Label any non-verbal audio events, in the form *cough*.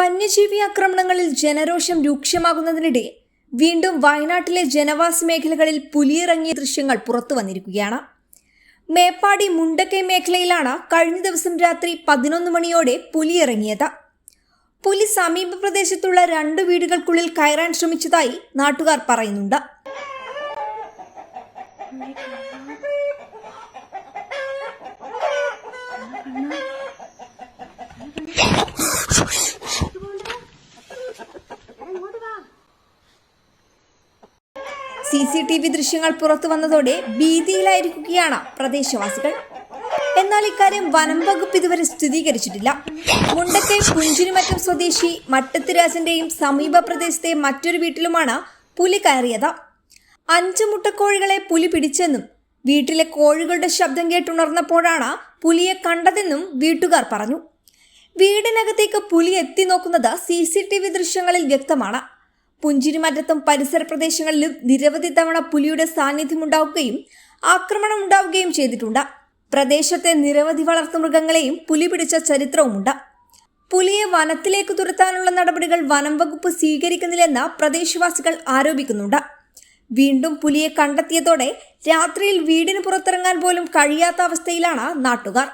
വന്യജീവി ആക്രമണങ്ങളിൽ ജനരോഷം രൂക്ഷമാകുന്നതിനിടെ വീണ്ടും വയനാട്ടിലെ ജനവാസ മേഖലകളിൽ പുലിയിറങ്ങിയ ദൃശ്യങ്ങൾ പുറത്തു വന്നിരിക്കുകയാണ്. മേപ്പാടി മുണ്ടക്കൈ മേഖലയിലാണ് കഴിഞ്ഞ ദിവസം രാത്രി പതിനൊന്ന് മണിയോടെ പുലിയിറങ്ങിയത്. പുലി സമീപ പ്രദേശത്തുള്ള രണ്ട് വീടുകൾക്കുള്ളിൽ കയറാൻ ശ്രമിച്ചതായി നാട്ടുകാർ പറയുന്നുണ്ട്. *laughs* സി സി ടി വി ദൃശ്യങ്ങൾ പുറത്തു വന്നതോടെ ഭീതിയിലായിരിക്കുകയാണ് പ്രദേശവാസികൾ. എന്നാൽ ഇക്കാര്യം വനം വകുപ്പ് ഇതുവരെ സ്ഥിരീകരിച്ചിട്ടില്ല. മുണ്ടത്തെ പുഞ്ചിരിമറ്റം സ്വദേശി മട്ടത്തിരാജന്റെയും സമീപ പ്രദേശത്തെ മറ്റൊരു വീട്ടിലുമാണ് പുലി കയറിയത്. അഞ്ച് മുട്ടക്കോഴികളെ പുലി പിടിച്ചെന്നും വീട്ടിലെ കോഴികളുടെ ശബ്ദം കേട്ടുണർന്നപ്പോഴാണ് പുലിയെ കണ്ടതെന്നും വീട്ടുകാർ പറഞ്ഞു. വീടിനകത്തേക്ക് പുലി എത്തി നോക്കുന്നത് സി സി ടി വി ദൃശ്യങ്ങളിൽ വ്യക്തമാണ്. പുഞ്ചിരിമറ്റത്തും പരിസര പ്രദേശങ്ങളിലും നിരവധി തവണ പുലിയുടെ സാന്നിധ്യമുണ്ടാവുകയും ആക്രമണം ഉണ്ടാവുകയും ചെയ്തിട്ടുണ്ട്. പ്രദേശത്തെ നിരവധി വളർത്തുമൃഗങ്ങളെയും പുലി പിടിച്ച ചരിത്രവുമുണ്ട്. പുലിയെ വനത്തിലേക്ക് തുരത്താനുള്ള നടപടികൾ വനം വകുപ്പ് സ്വീകരിക്കുന്നില്ലെന്ന് പ്രദേശവാസികൾ ആരോപിക്കുന്നുണ്ട്. വീണ്ടും പുലിയെ കണ്ടെത്തിയതോടെ രാത്രിയിൽ വീടിന് പുറത്തിറങ്ങാൻ പോലും കഴിയാത്ത അവസ്ഥയിലാണ് നാട്ടുകാർ.